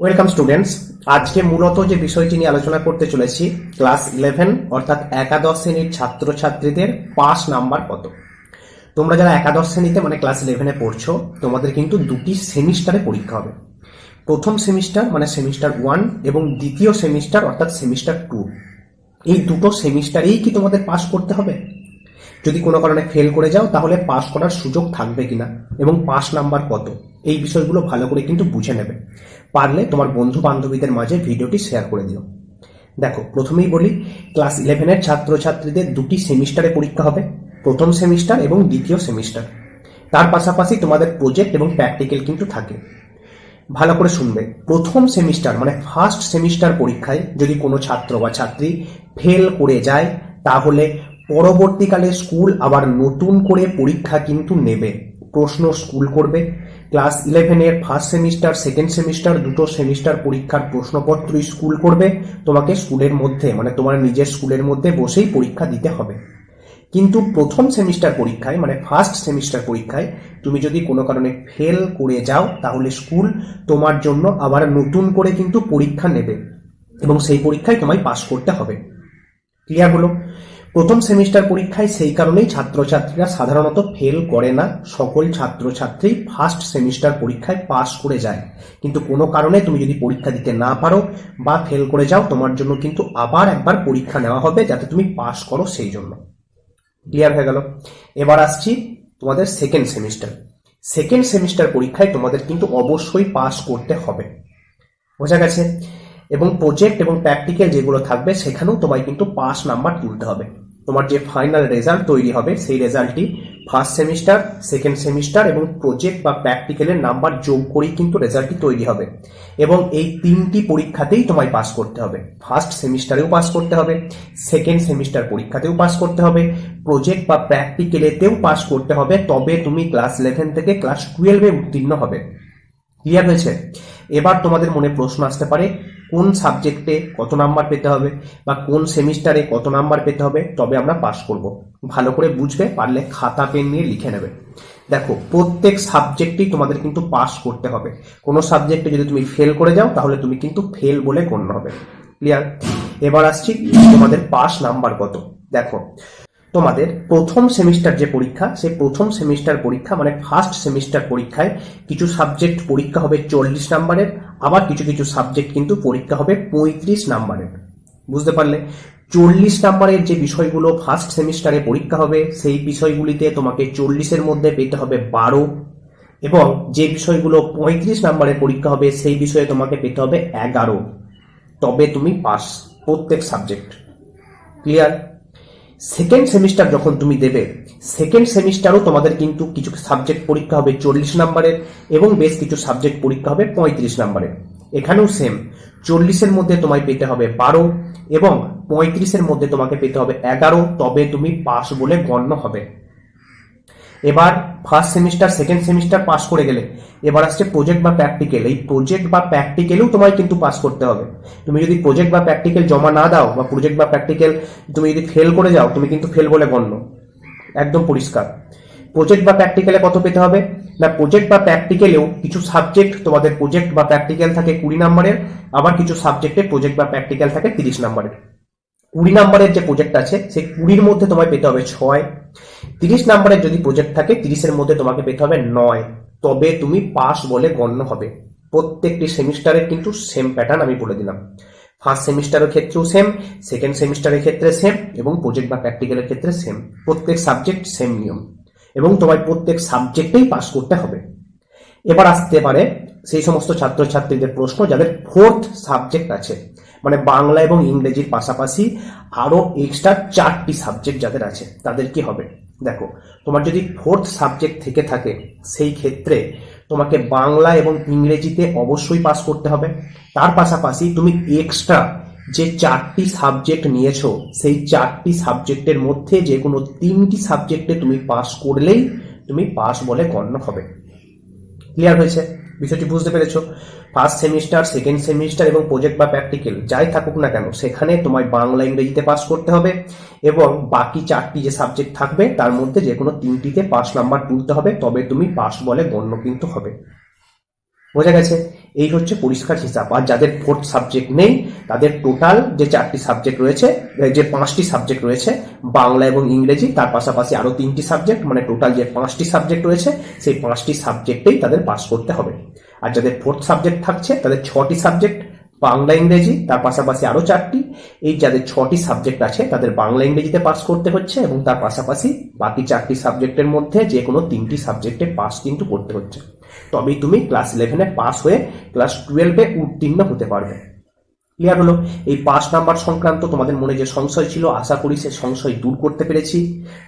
Welcome students আজকে মূলত যে বিষয়টি নিয়ে আলোচনা করতে চলেছি ক্লাস ইলেভেন অর্থাৎ একাদশ শ্রেণির ছাত্রছাত্রীদের পাস নাম্বার কত তোমরা যারা একাদশ শ্রেণীতে মানে ক্লাস ইলেভেনে পড়ছো, তোমাদের কিন্তু দুটি সেমিস্টারে পরীক্ষা হবে। প্রথম সেমিস্টার মানে সেমিস্টার ওয়ান এবং দ্বিতীয় সেমিস্টার, অর্থাৎ সেমিস্টার টু এই দুটো সেমিস্টারেই কি তোমাদের পাস করতে হবে? যদি কোনো কারণে ফেল করে যাও, তাহলে পাস করার সুযোগ থাকবে কিনা এবং পাস নাম্বার কত? এই বিষয়গুলো ভালো করে কিন্তু বুঝে নেবে। পারলে তোমার বন্ধু বান্ধবীদের মাঝে ভিডিওটি শেয়ার করে দিও। দেখো, প্রথমেই বলি ক্লাস ইলেভেনের ছাত্রছাত্রীদের দুটি সেমিস্টারে পরীক্ষা হবে। প্রথম সেমিস্টার এবং দ্বিতীয় সেমিস্টার। তার পাশাপাশি তোমাদের প্রজেক্ট এবং প্র্যাকটিক্যাল কিন্তু থাকে। ভালো করে শুনবে, প্রথম সেমিস্টার মানে ফার্স্ট সেমিস্টার পরীক্ষায় যদি কোনো ছাত্র বা ছাত্রী ফেল করে যায়, তাহলে পরবর্তীকালে স্কুল আবার নতুন করে পরীক্ষা কিন্তু নেবে। প্রশ্ন স্কুল করবে। ক্লাস ইলেভেনের ফার্স্ট সেমিস্টার সেকেন্ড সেমিস্টার দুটো সেমিস্টার পরীক্ষার প্রশ্নপত্র স্কুল করবে। তোমাকে স্কুলের মধ্যে মানে তোমার নিজের স্কুলের মধ্যে বসেই পরীক্ষা দিতে হবে। কিন্তু প্রথম সেমিস্টার পরীক্ষায় মানে ফার্স্ট সেমিস্টার পরীক্ষায়, তুমি যদি কোনো কারণে ফেল করে যাও, তাহলে স্কুল তোমার জন্য আবার নতুন করে কিন্তু পরীক্ষা নেবে এবং সেই পরীক্ষায় তোমায় পাশ করতে হবে। ক্লিয়ার হলো? প্রথম সেমিস্টার পরীক্ষায় সেই কারণেই ছাত্রছাত্রীরা সাধারণত ফেল করে না। সকল ছাত্রছাত্রী ফার্স্ট সেমিস্টার পরীক্ষায় পাস করে যায়। কিন্তু কোনো কারণে তুমি যদি পরীক্ষা দিতে না পারো বা ফেল করে যাও, তোমার জন্য কিন্তু আবার একবার পরীক্ষা নেওয়া হবে যাতে তুমি পাস করো সেই জন্য। ক্লিয়ার হয়ে গেল? এবার আসছি তোমাদের সেকেন্ড সেমিস্টার। সেকেন্ড সেমিস্টার পরীক্ষায় তোমাদের কিন্তু অবশ্যই পাস করতে হবে। বোঝা গেছে? এবং প্রজেক্ট এবং প্র্যাকটিক্যাল যেগুলো থাকবে, সেখানেও তোমায় কিন্তু পাস নাম্বার তুলতে হবে। তোমার যে ফাইনাল রেজাল্ট তৈরি হবে, সেই রেজাল্টটি ফার্স্ট সেমিস্টার সেকেন্ড সেমিস্টার এবং প্রজেক্ট বা প্র্যাকটিক্যালের নাম্বার যোগ করেই কিন্তু রেজাল্টটি তৈরি হবে। এবং এই তিনটি পরীক্ষাতেই তোমায় পাস করতে হবে। ফার্স্ট সেমিস্টারেও পাস করতে হবে সেকেন্ড সেমিস্টার পরীক্ষাতেও পাস করতে হবে প্রজেক্ট বা প্র্যাকটিক্যালেতেও পাস করতে হবে, তবে তুমি ক্লাস ইলেভেন থেকে ক্লাস টুয়েলভে উত্তীর্ণ হবে। ক্লিয়ার হয়েছে? এবার তোমাদের মনে প্রশ্ন আসতে পারে, কোন সাবজেক্টে কত নাম্বার পেতে হবে বা কোন সেমিস্টারে কত নাম্বার পেতে হবে? তবে আমরা পাস করব। ভালো করে বুঝবে, পারলে খাতা পেন নিয়ে লিখে নেবে। দেখো, প্রত্যেক সাবজেক্টেই তোমাদের কিন্তু পাস করতে হবে। কোনো সাবজেক্টে যদি তুমি ফেল করে যাও, তাহলে তুমি কিন্তু ফেল বলে গণ্য হবে। ক্লিয়ার এবার আসছি তোমাদের পাস নাম্বার কত? দেখো তোমাদের প্রথম সেমিস্টার যে পরীক্ষা, সেই প্রথম সেমিস্টার পরীক্ষা মানে ফার্স্ট সেমিস্টার পরীক্ষায় কিছু সাবজেক্ট পরীক্ষা হবে চল্লিশ নাম্বারের, আবার কিছু কিছু সাবজেক্ট কিন্তু পরীক্ষা হবে পঁয়ত্রিশ নাম্বারের। বুঝতে পারলে? চল্লিশ নাম্বারের যে বিষয়গুলো ফার্স্ট সেমিস্টারে পরীক্ষা হবে, সেই বিষয়গুলিতে তোমাকে চল্লিশের মধ্যে পেতে হবে বারো এবং যে বিষয়গুলো পঁয়ত্রিশ নাম্বারে পরীক্ষা হবে, সেই বিষয়ে তোমাকে পেতে হবে এগারো। তবে তুমি পাস প্রত্যেক সাবজেক্ট ক্লিয়ার সেকেন্ড সেমিস্টার যখন তুমি দেবে সেকেন্ড সেমিস্টারও তোমাদের কিন্তু কিছু সাবজেক্ট পরীক্ষা হবে চল্লিশ নাম্বারের এবং বেশ কিছু সাবজেক্ট পরীক্ষা হবে পঁয়ত্রিশ নাম্বারের এখানেও সেম চল্লিশের মধ্যে তোমায় পেতে হবে বারো এবং পঁয়ত্রিশের মধ্যে তোমাকে পেতে হবে এগারো, তবে তুমি পাস বলে গণ্য হবে। এবার first semester second semester pass করে গেলে। এবার আসছে প্রজেক্ট বা প্র্যাকটিক্যাল এই প্রজেক্ট বা প্র্যাকটিক্যালেও তোমায় কিন্তু পাস করতে হবে। তুমি যদি প্রজেক্ট বা প্র্যাকটিক্যাল জমা না দাও বা প্রজেক্ট বা প্র্যাকটিক্যাল তুমি যদি ফেল করে যাও, তুমি কিন্তু ফেল বলে গণ্য। একদম পরিষ্কার। প্রজেক্ট বা প্র্যাকটিক্যালে কত পেতে হবে? না প্রজেক্ট বা প্র্যাকটিক্যালেও কিছু সাবজেক্ট তোমাদের প্রজেক্ট বা প্র্যাকটিক্যাল থাকে কুড়ি নাম্বারের আবার কিছু সাবজেক্টে প্রজেক্ট বা প্র্যাকটিক্যাল থাকে তিরিশ নাম্বারের কুড়ি নাম্বারের যে প্রজেক্ট আছে, সেই কুড়ির মধ্যে তোমায় পেতে হবে ছয়। তিরিশ নাম্বারের যদি প্রজেক্ট থাকে, তিরিশের মধ্যে তোমাকে পেতে হবে নয়। তবে তুমি পাস বলে গণ্য হবে। প্রত্যেকটি সেমিস্টারের কিন্তু সেম প্যাটার্ন আমি বলে দিলাম। ফার্স্ট সেমিস্টারের ক্ষেত্রেও সেম সেকেন্ড সেমিস্টারের ক্ষেত্রে সেম এবং প্রজেক্ট বা প্র্যাকটিক্যালের ক্ষেত্রে সেম প্রত্যেক সাবজেক্ট সেম নিয়ম। এবং তোমায় প্রত্যেক সাবজেক্টেই পাস করতে হবে। এবার আসতে পারে সেই সমস্ত ছাত্রছাত্রীদের প্রশ্ন যাদের ফোর্থ সাবজেক্ট আছে। মানে বাংলা এবং ইংরেজির পাশাপাশি আরও এক্সট্রা চারটি সাবজেক্ট যাদের আছে, তাদের কি হবে? দেখো, তোমার যদি ফোর্থ সাবজেক্ট থেকে থাকে, সেই ক্ষেত্রে তোমাকে বাংলা এবং ইংরেজিতে অবশ্যই পাস করতে হবে। তার পাশাপাশি তুমি এক্সট্রা যে চারটি সাবজেক্ট নিয়েছো, সেই চারটি সাবজেক্টের মধ্যে যে কোনো তিনটি সাবজেক্টে তুমি পাস করলেই তুমি পাস বলে গণ্য হবে। ক্লিয়ার হয়েছে? বিষয়টি বুঝতে পেরেছ। ফার্স্ট সেমিস্টার সেকেন্ড সেমিস্টার এবং প্রজেক্ট বা প্র্যাকটিক্যাল যাই থাকুক না কেন, সেখানে তোমায় বাংলা, ইংরেজিতে পাস করতে হবে এবং বাকি চারটি যে সাবজেক্ট থাকবে, তার মধ্যে যে কোনো তিনটিতে পাস নাম্বার তুলতে হবে, তবে তুমি পাস বলে গণ্য কিন্তু হবে। বোঝা গেছে? এই হচ্ছে পরিষ্কার হিসাব। আর যাদের ফোর্থ সাবজেক্ট নেই, তাদের টোটাল যে চারটি সাবজেক্ট রয়েছে যে পাঁচটি সাবজেক্ট রয়েছে, বাংলা এবং ইংরেজি, তার পাশাপাশি আরও তিনটি সাবজেক্ট মানে টোটাল যে পাঁচটি সাবজেক্ট রয়েছে, সেই পাঁচটি সাবজেক্টেই তাদের পাস করতে হবে। আর যাদের ফোর্থ সাবজেক্ট থাকছে, তাদের ছটি সাবজেক্ট বাংলা, ইংরেজি, তার পাশাপাশি আরও চারটি। এই যাদের ছটি সাবজেক্ট আছে, তাদের বাংলা, ইংরেজিতে পাস করতে হচ্ছে এবং তার পাশাপাশি বাকি চারটি সাবজেক্টের মধ্যে যে কোনো তিনটি সাবজেক্টে পাস কিন্তু করতে হচ্ছে। তবেই তুমি ক্লাস ইলেভেনে পাস হয়ে ক্লাস টুয়েলভে উত্তীর্ণ হতে পারবে। ক্লিয়ার হলো? এই পাঁচ নাম্বার সংক্রান্ত তোমাদের মনে যে সংশয় ছিল, আশা করি সে সংশয় দূর করতে পেরেছি।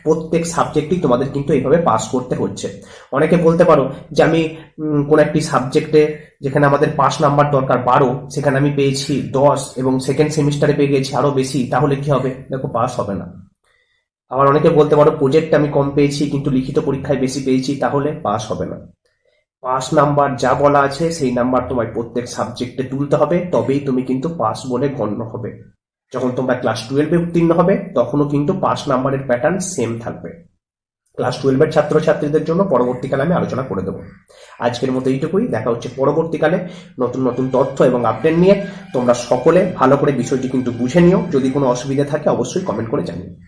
প্রত্যেক সাবজেক্টই তোমাদের কিন্তু এইভাবে পাস করতে হচ্ছে। অনেকে বলতে পারো যে আমি কোন একটি সাবজেক্টে যেখানে আমাদের পাঁচ নাম্বার দরকার বারো, সেখানে আমি পেয়েছি দশ এবং সেকেন্ড সেমিস্টারে পেয়ে গেছি আরও বেশি, তাহলে কি হবে? দেখো পাস হবে না। আবার অনেকে বলতে পারো প্রজেক্ট আমি কম পেয়েছি, কিন্তু লিখিত পরীক্ষায় বেশি পেয়েছি, তাহলে পাস হবে না। পাস নাম্বার যা বলা আছে, সেই নাম্বার তোমায় প্রত্যেক সাবজেক্টে তুলতে হবে, তবেই তুমি কিন্তু পাস বলে গণ্য হবে। যখন তোমরা ক্লাস টুয়েলভে উত্তীর্ণ হবে, তখনও কিন্তু পাস নাম্বারের প্যাটার্ন সেম থাকবে। ক্লাস টুয়েলভের ছাত্রছাত্রীদের জন্য পরবর্তীকালে আমি আলোচনা করে দেবো। আজকের মতো এইটুকুই, দেখা হচ্ছে পরবর্তীকালে। নতুন নতুন তথ্য এবং আপডেট নিয়ে তোমরা সকলে ভালো করে বিষয়টি কিন্তু বুঝে নিও। যদি কোনো অসুবিধা থাকে, অবশ্যই কমেন্ট করে জানিও।